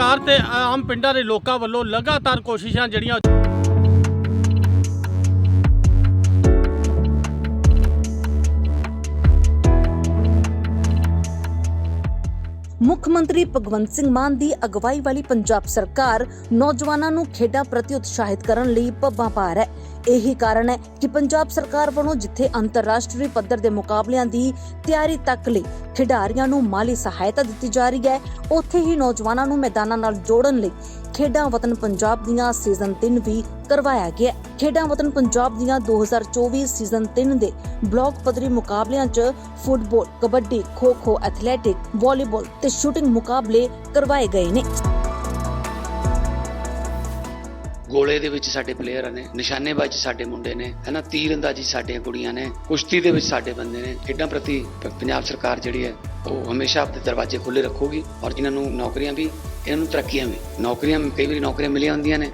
ਸਰਕਾਰ ਤੇ ਆਮ ਪਿੰਡਾਂ ਦੇ ਲੋਕਾਂ ਵੱਲੋਂ ਲਗਾਤਾਰ ਕੋਸ਼ਿਸ਼ਾਂ ਜਿਹੜੀਆਂ ਮੁੱਖ ਮੰਤਰੀ ਭਗਵੰਤ ਸਿੰਘ ਮਾਨ ਦੀ ਅਗਵਾਈ ਵਾਲੀ ਪੰਜਾਬ ਸਰਕਾਰ ਨੌਜਵਾਨਾਂ ਨੂੰ ਖੇਡਾਂ ਪ੍ਰਤੀ ਉਤਸ਼ਾਹਿਤ ਕਰਨ ਲਈ ਪੱਬਾਂ ਭਾਰ ਹੈ। ਇਹੀ ਕਾਰਨ ਹੈ ਕਿ ਪੰਜਾਬ ਸਰਕਾਰ ਵੱਲੋਂ ਜਿੱਥੇ ਅੰਤਰਰਾਸ਼ਟਰੀ ਪੱਧਰ ਦੇ ਮੁਕਾਬਲਿਆਂ ਦੀ ਤਿਆਰੀ ਤੱਕ ਲਈ ਖਿਡਾਰੀਆਂ ਨੂੰ ਮਾਲੀ ਸਹਾਇਤਾ ਦਿੱਤੀ ਜਾ ਰਹੀ ਹੈ ਉੱਥੇ ਹੀ ਨੌਜਵਾਨਾਂ ਨੂੰ ਮੈਦਾਨਾਂ ਨਾਲ ਜੋੜਨ ਲਈ ਖੇਡਾਂ ਵਤਨ ਪੰਜਾਬ ਦੀਆਂ ਸੀਜ਼ਨ 3 ਵੀ ਕਰਵਾਇਆ ਗਿਆ ਖੇਡਾਂ ਵਤਨ ਪੰਜਾਬ ਦੀਆਂ 2024 ਸੀਜ਼ਨ 3 ਦੇ ਬਲਾਕ ਪੱਧਰੀ ਮੁਕਾਬਲਿਆਂ 'ਚ football, kabaddi, kho kho, athletic, volleyball ਤੇ ਸ਼ੂਟਿੰਗ ਮੁਕਾਬਲੇ ਕਰਵਾਏ ਗਏ ਨੇ। ਗੋਲੇ ਦੇ ਵਿੱਚ ਸਾਡੇ ਪਲੇਅਰ ਨੇ, ਨਿਸ਼ਾਨੇਬਾਜ਼ੀ ਸਾਡੇ ਮੁੰਡੇ ਨੇ, ਹਨਾ? ਤੀਰ ਅੰਦਾਜ਼ੀ ਸਾਡੀਆਂ ਕੁੜੀਆਂ ਨੇ, ਕੁਸ਼ਤੀ ਦੇ ਵਿੱਚ ਸਾਡੇ ਬੰਦੇ ਨੇ, ਖੇਡਾਂ ਪ੍ਰਤੀ ਪੰਜਾਬ ਸਰਕਾਰ ਜਿਹੜੀ ਹੈ, ਉਹ ਹਮੇਸ਼ਾ ਆਪਣੇ ਦਰਵਾਜ਼ੇ ਖੁੱਲੇ ਰੱਖੂਗੀ ਔਰ ਜਿਨ੍ਹਾਂ ਨੂੰ ਨੌਕਰੀਆਂ ਵੀ, ਇਹਨਾਂ ਨੂੰ ਤਰੱਕੀਆਂ ਵੀ, ਨੌਕਰੀਆਂ, ਕਈ ਵਾਰੀ ਨੌਕਰੀਆਂ ਮਿਲੀਆਂ ਹੁੰਦੀਆਂ ਨੇ,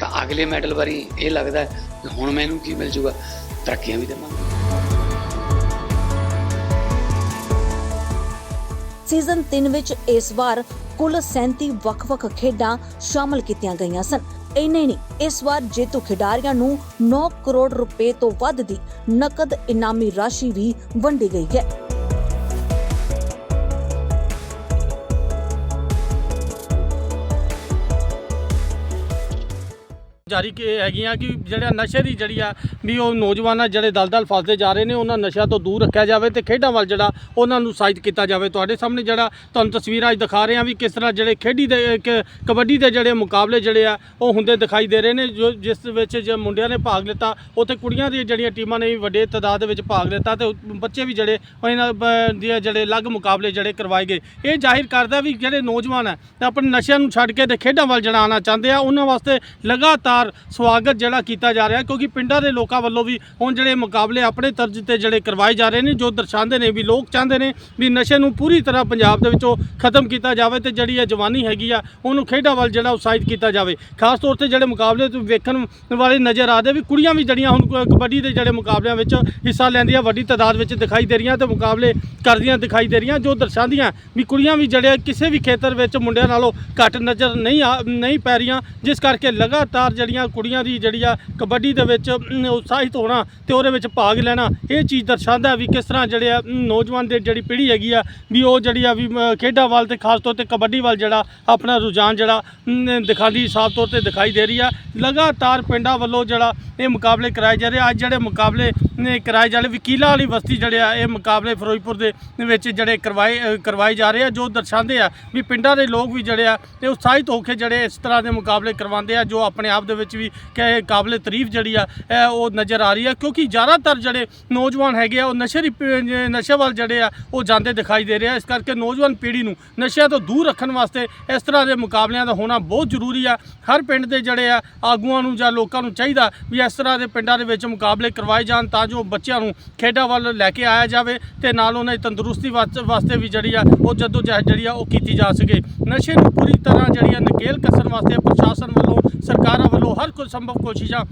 ਤਾਂ ਅਗਲੇ ਮੈਡਲ ਵਾਰੀ ਇਹ ਲੱਗਦਾ ਹੈ ਕਿ ਹੁਣ ਮੈਨੂੰ ਕੀ ਮਿਲ ਜੂਗਾ, ਤਰੱਕੀਆਂ ਵੀ ਦੇਵਾਂਗੇ। ਸੀਜ਼ਨ 3 ਵਿੱਚ ਇਸ ਵਾਰ ਕੁੱਲ 37 ਵੱਖ-ਵੱਖ ਖੇਡਾਂ ਸ਼ਾਮਲ ਕੀਤੀਆਂ ਗਈਆਂ ਸਨ। ਇੰਨੇ ਨਹੀਂ। ਇਸ ਵਾਰ ਜੇਤੂ ਖਿਡਾਰੀਆਂ ਨੂੰ 9 ਕਰੋੜ ਰੁਪਏ ਤੋਂ ਵੱਧ ਦੀ ਨਕਦ ਇਨਾਮੀ ਰਾਸ਼ੀ ਵੀ ਵੰਡੀ ਗਈ ਹੈ। ਜਾਰੀ ਕੀ ਹੈਗੀਆਂ ਕਿ ਜਿਹੜਾ ਨਸ਼ੇ ਦੀ ਜਿਹੜੀ ਆ, ਵੀ ਉਹ ਨੌਜਵਾਨਾਂ ਜਿਹੜੇ ਦਲਦਲ ਫਸਦੇ ਜਾ ਰਹੇ ਨੇ, ਉਹਨਾਂ ਨਸ਼ਿਆਂ ਤੋਂ ਦੂਰ ਰੱਖਿਆ ਜਾਵੇ ਤੇ ਖੇਡਾਂ ਵੱਲ ਜਿਹੜਾ ਉਹਨਾਂ ਨੂੰ ਉਤਸ਼ਾਹਿਤ ਕੀਤਾ ਜਾਵੇ। ਤੁਹਾਡੇ ਸਾਹਮਣੇ ਜਿਹੜਾ ਤੁਹਾਨੂੰ ਤਸਵੀਰਾਂ ਅੱਜ ਦਿਖਾ ਰਹੇ ਹਾਂ ਵੀ ਕਿਸ ਤਰ੍ਹਾਂ ਜਿਹੜੇ ਖੇਡੀ ਦੇ ਕਬੱਡੀ ਦੇ ਜਿਹੜੇ ਮੁਕਾਬਲੇ ਜਿਹੜੇ ਆ, ਉਹ ਹੁੰਦੇ ਦਿਖਾਈ ਦੇ ਰਹੇ ਨੇ, ਜੋ ਜਿਸ ਵਿੱਚ ਜੇ ਮੁੰਡਿਆਂ ਨੇ ਭਾਗ ਲਿੱਤਾ, ਉੱਥੇ ਕੁੜੀਆਂ ਦੀਆਂ ਜਿਹੜੀਆਂ ਟੀਮਾਂ ਨੇ ਵੀ ਵੱਡੇ ਤਾਦਾਦ ਵਿੱਚ ਭਾਗ ਲਿੱਤਾ ਤੇ ਬੱਚੇ ਵੀ ਜਿਹੜੇ ਉਹ ਇਹਨਾਂ ਬ- ਦੀਆਂ ਜਿਹੜੇ ਅਲੱਗ ਮੁਕਾਬਲੇ ਜਿਹੜੇ ਕਰਵਾਏ ਗਏ। ਇਹ ਜ਼ਾਹਿਰ ਕਰਦਾ ਵੀ ਜਿਹੜੇ ਨੌਜਵਾਨ ਹੈ ਆਪਣੇ ਨਸ਼ਿਆਂ ਨੂੰ ਛੱਡ ਕੇ ਤੇ ਖੇਡਾਂ ਵੱਲ ਜਿਹੜਾ ਆਉਣਾ ਚਾਹੁੰਦੇ ਆ, ਉਹਨਾਂ ਵਾਸਤੇ ਲਗਾਤਾਰ ਸਵਾਗਤ ਜਿਹੜਾ ਕੀਤਾ ਜਾ ਰਿਹਾ ਕਿਉਂਕਿ ਪਿੰਡਾਂ ਦੇ ਲੋਕਾਂ ਵੱਲੋਂ ਵੀ ਹੁਣ ਜਿਹੜੇ ਮੁਕਾਬਲੇ ਆਪਣੇ ਤਰਜ਼ ਤੇ ਜਿਹੜੇ ਕਰਵਾਏ ਜਾ ਰਹੇ ਨੇ, ਜੋ ਦਰਸਾਉਂਦੇ ਨੇ, ਵੀ ਲੋਕ ਚਾਹੁੰਦੇ ਨੇ ਵੀ ਨਸ਼ੇ ਨੂੰ ਪੂਰੀ ਤਰ੍ਹਾਂ ਪੰਜਾਬ ਦੇ ਵਿੱਚੋਂ ਖਤਮ ਕੀਤਾ ਜਾਵੇ ਤੇ ਜਿਹੜੀ ਇਹ ਜਵਾਨੀ ਹੈਗੀ ਆ, ਉਹਨੂੰ ਖੇਡਾਂ ਵੱਲ ਜਿਹੜਾ ਉਤਸ਼ਾਹਿਤ ਕੀਤਾ ਜਾਵੇ। ਖਾਸ ਤੌਰ ਤੇ ਜਿਹੜੇ ਮੁਕਾਬਲੇ ਤੋਂ ਵੇਖਣ ਵਾਲੇ ਨਜ਼ਰ ਆਦੇ ਵੀ ਕੁੜੀਆਂ ਵੀ ਜਿਹੜੀਆਂ ਹੁਣ ਕਬੱਡੀ ਦੇ ਜਿਹੜੇ ਮੁਕਾਬਲਿਆਂ ਵਿੱਚ ਹਿੱਸਾ ਲੈਂਦੀਆਂ, ਵੱਡੀ ਤਾਦਾਦ ਵਿੱਚ ਦਿਖਾਈ ਦੇ ਰਹੀਆਂ ਤੇ ਮੁਕਾਬਲੇ ਕਰਦੀਆਂ ਦਿਖਾਈ ਦੇ ਰਹੀਆਂ, ਜੋ ਦਰਸਾਉਂਦੀਆਂ ਵੀ ਕੁੜੀਆਂ ਵੀ ਜਿਹੜੇ ਕਿਸੇ ਵੀ ਖੇਤਰ ਵਿੱਚ ਮੁੰਡਿਆਂ ਨਾਲੋਂ ਘੱਟ ਨਜ਼ਰ ਨਹੀਂ ਆ, ਨਹੀਂ ਪੈ ਰਹੀਆਂ, ਜਿਸ ਕਰਕੇ ਲਗਾਤਾਰ ਜਿਹੜੀਆਂ ਕੁੜੀਆਂ ਦੀ ਜਿਹੜੀ ਆ ਕਬੱਡੀ ਦੇ ਵਿੱਚ ਉਤਸ਼ਾਹਿਤ ਹੋਣਾ ਤੇ ਉਹਦੇ ਵਿੱਚ ਭਾਗ ਲੈਣਾ ਇਹ ਚੀਜ਼ ਦਰਸਾਉਂਦਾ ਵੀ ਕਿਸ ਤਰ੍ਹਾਂ ਜਿਹੜੇ ਆ ਨੌਜਵਾਨ ਦੇ ਜਿਹੜੀ ਪੀੜ੍ਹੀ ਹੈਗੀ ਆ ਵੀ ਉਹ ਜਿਹੜੀ ਆ ਵੀ ਖੇਡਾਂ ਵੱਲ ਤੇ ਖਾਸ ਤੌਰ ਤੇ ਕਬੱਡੀ ਵੱਲ ਜਿਹੜਾ ਆਪਣਾ ਰੁਝਾਨ ਜਿਹੜਾ ਅਮ, ਦਿਖਾਉਂਦੀ ਸਾਫ਼ ਤੌਰ ਤੇ ਦਿਖਾਈ ਦੇ ਰਹੀ ਆ ਲਗਾਤਾਰ ਪਿੰਡਾਂ ਵੱਲੋਂ ਜਿਹੜਾ ਇਹ ਮੁਕਾਬਲੇ ਕਰਾਏ ਜਾ ਰਹੇ ਆ। ਅੱਜ ਜਿਹੜੇ ਮੁਕਾਬਲੇ ਨੇ ਕਰਾਏ ਜਾ ਰਹੇ। ਵਕੀਲਾਂ ਵਾਲੀ ਬਸਤੀ ਜਿਹੜੇ ਆ, ਇਹ ਮੁਕਾਬਲੇ ਫਿਰੋਜ਼ਪੁਰ ਦੇ ਵਿੱਚ ਜਿਹੜੇ ਕਰਵਾਏ ਕਰਵਾਏ ਜਾ ਰਹੇ ਆ, ਜੋ ਦਰਸਾਉਂਦੇ ਆ ਵੀ ਪਿੰਡਾਂ ਦੇ ਲੋਕ ਵੀ ਜਿਹੜੇ ਆ ਇਹ ਉਤਸ਼ਾਹਿਤ ਹੋ ਕੇ ਜਿਹੜੇ ਇਸ ਤਰ੍ਹਾਂ ਦੇ ਮੁਕਾਬਲੇ ਕਰਵਾਉਂਦੇ ਆ, ਜੋ ਆਪਣੇ ਆਪ ਦੇ ਵਿੱਚ ਵੀ ਕਿ ਕਾਬਲੇ ਤਾਰੀਫ ਜਿਹੜੀ ਆ ਉਹ ਨਜ਼ਰ ਆ ਰਹੀ ਆ। ਕਿਉਂਕਿ ਜ਼ਿਆਦਾਤਰ ਜਿਹੜੇ ਨੌਜਵਾਨ ਹੈਗੇ ਆ, ਉਹ ਨਸ਼ੇ ਦੀ ਪ- ਨਸ਼ੇ ਵੱਲ ਜਿਹੜੇ ਆ, ਉਹ ਜਾਂਦੇ ਦਿਖਾਈ ਦੇ ਰਹੇ ਆ। ਇਸ ਕਰਕੇ ਨੌਜਵਾਨ ਪੀੜ੍ਹੀ ਨੂੰ ਨਸ਼ਿਆਂ ਤੋਂ ਦੂਰ ਰੱਖਣ ਵਾਸਤੇ ਇਸ ਤਰ੍ਹਾਂ ਦੇ ਮੁਕਾਬਲਿਆਂ ਦਾ ਹੋਣਾ ਬਹੁਤ ਜ਼ਰੂਰੀ ਆ। ਹਰ ਪਿੰਡ ਦੇ ਜਿਹੜੇ ਆ, ਆਗੂਆਂ ਨੂੰ ਜਾਂ ਲੋਕਾਂ ਨੂੰ ਚਾਹੀਦਾ ਵੀ ਇਸ ਤਰ੍ਹਾਂ ਦੇ ਪਿੰਡਾਂ ਦੇ ਵਿੱਚ ਮੁਕਾਬਲੇ ਕਰਵਾਏ ਜਾਣ ਤਾਂ ਜੋ ਬੱਚਿਆਂ ਨੂੰ ਖੇਡਾਂ ਵੱਲ ਲੈ ਕੇ ਆਇਆ ਜਾਵੇ ਤੇ ਨਾਲ ਉਹਨਾਂ ਦੀ ਤੰਦਰੁਸਤੀ ਵਾਸਤੇ ਵਾਸਤੇ ਵੀ ਜਿਹੜੀ ਆ ਉਹ ਜਦੋਂ ਜਿਹੜੀ ਆ ਉਹ ਕੀਤੀ ਜਾ ਸਕੇ। ਨਸ਼ੇ ਨੂੰ ਪੂਰੀ ਤਰ੍ਹਾਂ ਜਿਹੜੀ ਆ ਨਕੇਲ ਕੱਸਣ ਵਾਸਤੇ ਪ੍ਰਸ਼ਾਸਨ ਵੱਲੋਂ ਸਰਕਾਰਾਂ ਵੱਲੋਂ ਹਰ ਕੋਈ ਸੰਭਵ ਕੋਸ਼ਿਸ਼ਾਂ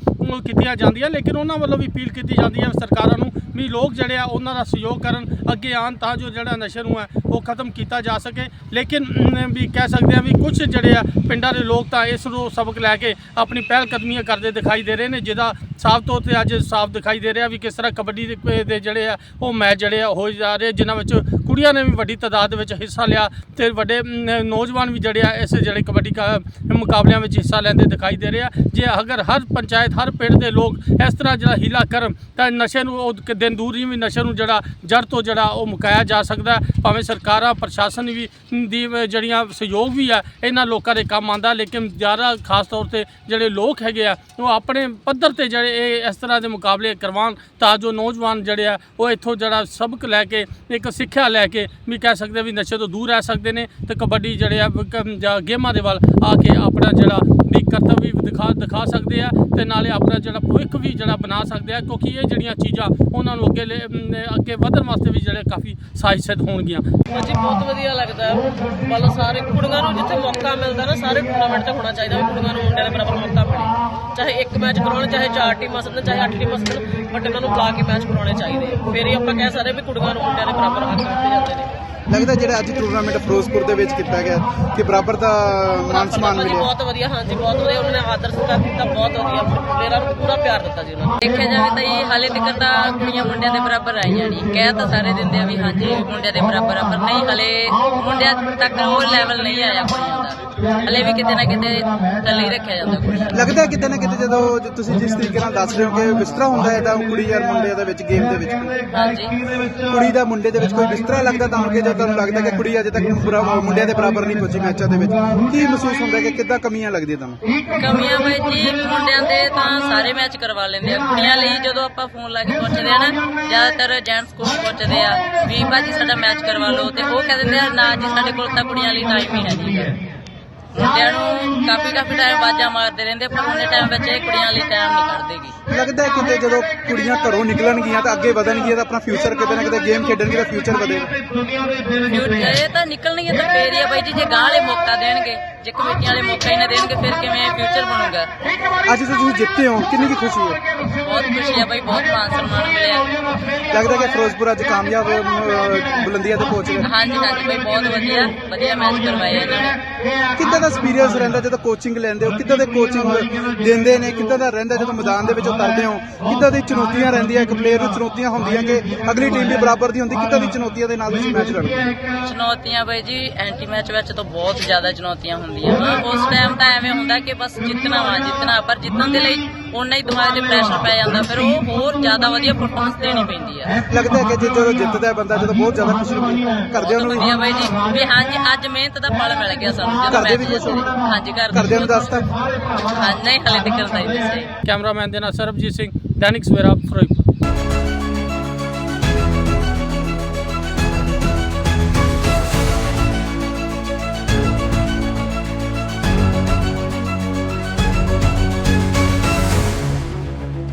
ਕੀਤੀਆਂ ਜਾਂਦੀਆਂ, ਲੇਕਿਨ ਉਹਨਾਂ ਵੱਲੋਂ ਵੀ ਅਪੀਲ ਕੀਤੀ ਜਾਂਦੀ ਹੈ ਸਰਕਾਰਾਂ ਨੂੰ ਵੀ ਲੋਕ ਜਿਹੜੇ ਆ ਉਹਨਾਂ ਦਾ ਸਹਿਯੋਗ ਕਰਨ, ਅੱਗੇ ਆਉਣ ਤਾਂ ਜੋ ਜਿਹੜਾ ਨਸ਼ੇ ਨੂੰ ਹੈ ਉਹ ਖਤਮ ਕੀਤਾ ਜਾ ਸਕੇ। ਲੇਕਿਨ ਵੀ ਕਹਿ ਸਕਦੇ ਆ ਵੀ ਕੁਝ ਜਿਹੜੇ ਆ ਪਿੰਡਾਂ ਦੇ ਲੋਕ ਤਾਂ ਇਸ ਨੂੰ ਸਬਕ ਲੈ ਕੇ ਆਪਣੀ ਪਹਿਲ ਕਦਮੀਆਂ ਕਰਦੇ ਦਿਖਾਈ ਦੇ ਰਹੇ ਨੇ, ਜਿਹਦਾ ਸਾਫ਼ ਤੌਰ ਤੇ ਅੱਜ ਸਾਫ਼ ਦਿਖਾਈ ਦੇ ਰਿਹਾ ਵੀ ਕਿਸ ਤਰ੍ਹਾਂ ਕਬੱਡੀ ਦੇ ਦੇ ਜਿਹੜੇ ਆ ਉਹ ਮੈਚ ਜਿਹੜੇ ਆ ਹੋ ਜਾ ਰਹੇ, ਜਿਨ੍ਹਾਂ ਵਿੱਚ ਕੁੜੀਆਂ ਨੇ ਵੀ ਵੱਡੀ ਤਾਦਾਦ ਵਿੱਚ ਹਿੱਸਾ ਲਿਆ ਤੇ ਵੱਡੇ ਨੌਜਵਾਨ ਵੀ ਜਿਹੜੇ ਆ, ਇਸ ਜਿਹੜੇ ਕਬੱਡੀ ਕਾ, ਮੁਕਾਬਲਿਆਂ ਵਿੱਚ ਹਿੱਸਾ ਲੈਂਦੇ ਦਿਖਾਈ ਦੇ ਰਹੇ ਆ। ਜੇ ਅਗਰ ਹਰ ਪੰਚਾਇਤ, ਹਰ ਪਿੰਡ ਦੇ ਲੋਕ ਇਸ ਤਰ੍ਹਾਂ ਜਿਹੜਾ ਹੀਲਾ ਕਰਨ, ਤਾਂ ਨਸ਼ੇ ਨੂੰ ਉਹ ਦਿਨ ਦੂਰ ਹੀ ਵੀ ਨਸ਼ੇ ਨੂੰ ਜਿਹੜਾ ਜੜ ਤੋਂ ਜਿਹੜਾ ਉਹ ਮੁਕਾਇਆ ਜਾ ਸਕਦਾ ਭਾਵੇਂ ਸਰਕਾਰਾਂ, ਪ੍ਰਸ਼ਾਸਨ ਵੀ ਦੀ ਜਿਹੜੀਆਂ ਸਹਿਯੋਗ ਵੀ ਆ, ਇਹਨਾਂ ਲੋਕਾਂ ਦੇ ਕੰਮ ਆਂਦਾ ਲੇਕਿਨ ਜ਼ਿਆਦਾ ਖਾਸ ਤੌਰ ਤੇ ਜਿਹੜੇ ਲੋਕ ਹੈਗੇ ਆ, ਉਹ ਆਪਣੇ ਪੱਧਰ ਤੇ ਜਿਹੜੇ ਇਹ ਇਸ ਤਰ੍ਹਾਂ ਦੇ ਮੁਕਾਬਲੇ ਕਰਵਾਉਣ, ਤਾਂ ਜੋ ਨੌਜਵਾਨ ਜਿਹੜੇ ਆ, ਉਹ ਇੱਥੋਂ ਜਿਹੜਾ ਸਬਕ ਲੈ ਕੇ ਇੱਕ ਸਿੱਖਿਆ ਲੈ ਕੇ ਵੀ ਕਹਿ ਸਕਦੇ ਵੀ ਨਸ਼ੇ ਤੋਂ ਦੂਰ ਰਹਿ ਸਕਦੇ ਨੇ ਤੇ ਕਬੱਡੀ ਜਿਹੜੇ ਆ ਗੇਮਾਂ ਦੇ ਵੱਲ ਆ ਕੇ ਆਪਣਾ ਜਿਹੜਾ ਵੀ ਕਰਤੱਵ ਵੀ ਦਿਖਾ ਦਿਖਾ ਸਕਦੇ ਆ ਤੇ ਨਾਲੇ ਆਪਣਾ ਜਿਹੜਾ ਭਵਿੱਖ ਵੀ ਜਿਹੜਾ ਬਣਾ ਸਕਦੇ ਆ, ਕਿਉਂਕਿ ਇਹ ਜਿਹੜੀਆਂ ਚੀਜ਼ਾਂ ਉਹਨਾਂ ਨੂੰ ਅੱਗੇ ਲੈ- ਅੱਗੇ ਵਧਣ ਵਾਸਤੇ ਵੀ ਜਿਹੜੇ ਕਾਫੀ ਸਹਾਇਕ ਹੋਣਗੀਆਂ। ਹਾਂਜੀ, ਬਹੁਤ ਵਧੀਆ ਲੱਗਦਾ। ਮਤਲਬ ਸਾਰੇ ਕੁੜੀਆਂ ਨੂੰ ਜਿੱਥੇ ਮੌਕਾ ਮਿਲਦਾ ਨਾ, ਸਾਰੇ ਟੂਰਨਾਮੈਂਟ ਤੇ ਹੋਣਾ ਚਾਹੀਦਾ ਵੀ ਕੁੜੀਆਂ ਨੂੰ ਮੁੰਡਿਆਂ ਦੇ ਬਰਾਬਰ ਚਾਹੇ ਇੱਕ ਮੈਚ ਕਰਾਉਣ, ਚਾਹੇ ਚਾਰ ਟੀਮਾਂ ਸੱਦਣ ਚਾਹੇ ਅੱਠ ਟੀਮਾਂ ਸੱਦਣ ਬਟ ਇਹਨਾਂ ਨੂੰ ਬੁਲਾ ਕੇ ਮੈਚ ਕਰਾਉਣੇ ਚਾਹੀਦੇ ਆ। ਫਿਰ ਹੀ ਆਪਾਂ ਕਹਿ ਸਕਦੇ ਵੀ ਕੁੜੀਆਂ ਨੂੰ ਮੁੰਡਿਆਂ ਦੇ ਬਰਾਬਰ ਹੱਕ ਦਿੱਤੇ ਜਾਂਦੇ ਨੇ ਲੱਗਦਾ ਜਿਹੜਾ ਅੱਜ ਟੂਰਨਾਮੈਂਟ ਫਿਰੋਜ਼ਪੁਰ ਦੇ ਵਿੱਚ ਕੀਤਾ ਗਿਆ ਕਿ ਬਰਾਬਰ ਦਾ ਮਾਨ ਸਨਮਾਨ ਮਿਲਿਆ। ਬਹੁਤ ਵਧੀਆ ਹਾਂਜੀ ਬਹੁਤ ਵਧੀਆ ਉਹਨਾਂ ਨੇ ਆਦਰ ਸਤਿਕਾਰ ਕੀਤਾ ਬਹੁਤ ਵਧੀਆ। ਪਲੇਅਰਾਂ ਨੂੰ ਪੂਰਾ ਪਿਆਰ ਦਿੱਤਾ ਜੀ ਉਹਨਾਂ ਨੇ। ਦੇਖਿਆ ਜਾਵੇ ਤਾਂ ਇਹ ਹਾਲੇ ਤੱਕ ਤਾਂ ਕੁੜੀਆਂ ਮੁੰਡਿਆਂ ਦੇ ਬਰਾਬਰ ਆਈਆਂ ਨਹੀਂ। ਕਹਿ ਤਾਂ ਸਾਰੇ ਦਿੰਦੇ ਆ ਵੀ ਹਾਂਜੀ ਮੁੰਡਿਆਂ ਦੇ ਬਰਾਬਰ ਆ ਪਰ ਨਹੀਂ ਹਲੇ ਮੁੰਡਿਆਂ ਤੱਕ ਉਹ ਲੈਵਲ ਨਹੀਂ ਆਇਆ ਕੁੜੀਆਂ ਦਾ ਹਲੇ ਵੀ ਕਿਤੇ ਨਾ ਕਿਤੇ ਥੱਲੇ ਹੀ ਰੱਖਿਆ ਜਾਂਦਾ। ਲੱਗਦਾ ਕਿਤੇ ਨਾ ਕਿਤੇ ਜਦੋਂ ਤੁਸੀਂ ਜਿਸ ਤਰੀਕੇ ਨਾਲ ਦੱਸ ਰਹੇ ਹੋ ਕਿ ਵਿਸਤਰਾ ਹੁੰਦਾ ਹੈ ਤਾਂ ਕੁੜੀ ਯਾਰ ਮੁੰਡੇ ਦੇ ਵਿੱਚ ਗੇਮ ਦੇ ਵਿੱਚ। ਹਾਂਜੀ। ਕੁੜੀ ਦਾ ਮੁੰਡੇ ਦੇ ਵਿੱਚ ਕੋਈ ਵਿਸਤਰਾ ਲੱਗਦਾ ਤੁਹਾਨੂੰ ਕਿ ਜਦੋਂ ਤੁਹਾਨੂੰ ਲੱਗਦਾ ਕਿ ਕੁੜੀ ਅਜੇ ਤੱਕ ਮੁੰਡਿਆਂ ਦੇ ਬਰਾਬਰ ਨਹੀਂ ਪਹੁੰਚੀ ਮੈਚਾਂ ਦੇ ਵਿੱਚ? ਕੀ ਮਹਿਸੂਸ ਹੁੰਦਾ ਕਿ ਕਿੱਦਾਂ ਕਮੀਆਂ ਲੱਗਦੀਆਂ ਤੁਹਾਨੂੰ? ਕਮੀਆਂ ਬਾਈ ਜੀ, ਮੁੰਡਿਆਂ ਦੇ ਤਾਂ ਸਾਰੇ ਮੈਚ ਕਰਵਾ ਲੈਂਦੇ ਆ। ਕੁੜੀਆਂ ਲਈ ਜਦੋਂ ਆਪਾਂ ਫੋਨ ਲਾ ਕੇ ਪੁੱਛਦੇ ਆ ਨਾ, ਜ਼ਿਆਦਾਤਰ ਜੈਂਟਸ ਕੋਲ ਪੁੱਛਦੇ ਆ ਵੀ ਭਾਜੀ ਸਾਡਾ ਮੈਚ ਕਰਵਾ ਲਓ ਤੇ ਉਹ ਕਹਿ ਆ, ਨਾ ਜੀ, ਸਾਡੇ ਕੋਲ ਤਾਂ ਕੁੜੀਆਂ ਲਈ ਟਾਈਮ ਹੀ ਹੈ ਨਹੀਂ। ਮੁੰਡਿਆਂ ਨੂੰ ਕਾਫੀ ਕਾਫੀ ਟਾਈਮ ਬਾਜਾਂ ਮਾਰਦੇ ਰਹਿੰਦੇ ਪਰ ਉਹਨੇ ਟਾਈਮ ਵਿੱਚ ਇਹ ਕੁੜੀਆਂ ਲਈ ਟਾਈਮ ਨਹੀਂ ਕੱਢਦੇਗੀ ਲੱਗਦਾ ਹੈ ਕਿਤੇ ਜਦੋਂ ਕੁੜੀਆਂ ਘਰੋਂ ਨਿਕਲਣਗੀਆਂ ਤਾਂ ਅੱਗੇ ਵਧਣਗੀਆਂ ਤਾਂ ਆਪਣਾ ਫਿਊਚਰ ਕਿਤੇ ਨਾ ਕਿਤੇ ਗੇਮ ਖੇਡਣਗੇ ਤਾਂ ਫਿਊਚਰ ਵਧੇਗਾ। ਫਿਊਚਰ ਇਹ ਤਾਂ ਨਿਕਲਣਗੇ ਤਾਂ ਫੇਰ ਹੀ ਆ ਬਾਈ ਜੀ ਜੇ ਗਾਂ ਵਾਲੇ ਮੌਕਾ ਦੇਣਗੇ। ਜੇ ਕਮੇਟੀਆਂ ਵਾਲੇ ਮੌਕਾ ਹੀ ਨਾ ਦੇਣਗੇ ਫਿਰ ਕਿਵੇਂ ਫਿਊਚਰ ਬਣੂਗਾ? ਅੱਜ ਤੁਸੀਂ ਜਿੱਤੇ ਹੋ ਕਿੰਨੀ ਕੀ ਖੁਸ਼ੀ ਹੈ? ਬਹੁਤ ਖੁਸ਼ੀ ਆ ਬਾਈ ਬਹੁਤ ਮਾਨ ਸਨਮਾਨ ਮਿਲਿਆ। ਲੱਗਦਾ ਕਿ ਫਿਰੋਜ਼ਪੁਰ ਅੱਜ ਕਾਮਯਾਬ ਅਹ, ਬੁਲੰਦੀਆਂ ਤੇ ਪਹੁੰਚ ਗਿਆ ਹਾਂਜੀ ਹਾਂਜੀ ਬਾਈ ਬਹੁਤ ਵਧੀਆ ਵਧੀਆ ਮੈਚ ਇਹਨਾਂ ਨੇ। ਕਿੱਦਾਂ ਦਾ ਐਕਸਪੀਰੀਅੰਸ ਰਹਿੰਦਾ ਜਦੋਂ ਕੋਚਿੰਗ ਲੈਂਦੇ ਹੋ? ਕਿੱਦਾਂ ਦੇ ਕੋਚਿੰਗ ਦਿੰਦੇ ਨੇ? ਕਿੱਦਾਂ ਦਾ ਰਹਿੰਦਾ ਜਦੋਂ ਮੈਦਾਨ ਦੇ ਵਿੱਚ ਉਤਰਦੇ ਹੋ? ਕਿੱਦਾਂ ਦੀ ਚੁਣੌਤੀਆਂ ਰਹਿੰਦੀਆਂ? ਇੱਕ ਪਲੇਅਰ ਨੂੰ ਚੁਣੌਤੀਆਂ ਹੁੰਦੀਆਂ ਕਿ ਅਗਲੀ ਟੀਮ ਵੀ ਬਰਾਬਰ ਦੀ ਹੁੰਦੀ ਕਿੱਦਾਂ ਦੀ ਚੁਣੌਤੀਆਂ ਦੇ ਨਾਲ ਤੁਸੀਂ ਮੈਚ ਲੜਦੇ ਹੋ? ਚੁਣੌਤੀਆਂ ਬਾਈ ਜੀ ਐਂਟੀ ਮੈਚ ਵਿੱਚ ਤਾਂ ਬਹੁਤ ਜ਼ਿਆਦਾ ਚੁਣੌਤੀਆਂ ਹੁੰਦੀਆਂ ਵਾ ਉਸ ਟਾਈਮ ਤਾਂ ਐਵੇਂ ਹੁੰਦਾ ਕਿ ਬਸ ਜਿੱਤਣਾ ਵਾ ਜਿੱਤਣਾ। ਪਰ ਜਿੱਤਣ ਦੇ ਲਈ ਉਨਾ ਹੀ ਦਿਮਾਗ ਤੇ ਪ੍ਰੈਸ਼ਰ ਪੈ ਜਾਂਦਾ। ਫਿਰ ਉਹ ਹੋਰ ਜ਼ਿਆਦਾ ਵਧੀਆ ਪਰਫਾਰਮੈਂਸ ਦੇਣੀ ਪੈਂਦੀ ਆ। ਲੱਗਦਾ ਕਿ ਜੇ ਜਦੋਂ ਜਿੱਤਦਾ ਹੈ ਬੰਦਾ ਜਦੋਂ ਬਹੁਤ ਜ਼ਿਆਦਾ ਖੁਸ਼ੀ ਹੁੰਦੀ ਹੈ ਘਰਦਿਆਂ ਨੂੰ ਵੀ। ਵਧੀਆ ਬਾਈ ਜੀ ਵੀ ਹਾਂਜੀ ਅੱਜ ਮਿਹਨਤ ਦਾ ਫਲ ਮਿਲ ਗਿਆ ਸਾਨੂੰ ਜਦੋਂ ਮੈਚ ਹਾਂਜੀ ਘਰ ਦੇ ਘਰਦਿਆਂ ਨੂੰ ਦੱਸਤਾ। ਹਾਂ ਨਹੀਂ ਹਲੇ ਤੱਕ ਤਾਂ ਹੀ ਦੱਸਿਆ। ਕੈਮਰਾਮੈਨ ਦੇ ਨਾਲ ਸਰਬਜੀਤ ਸਿੰਘ ਦੈਨਿਕ ਸਵੇਰਾ ਫਿਰੋਜ਼ਪੁਰ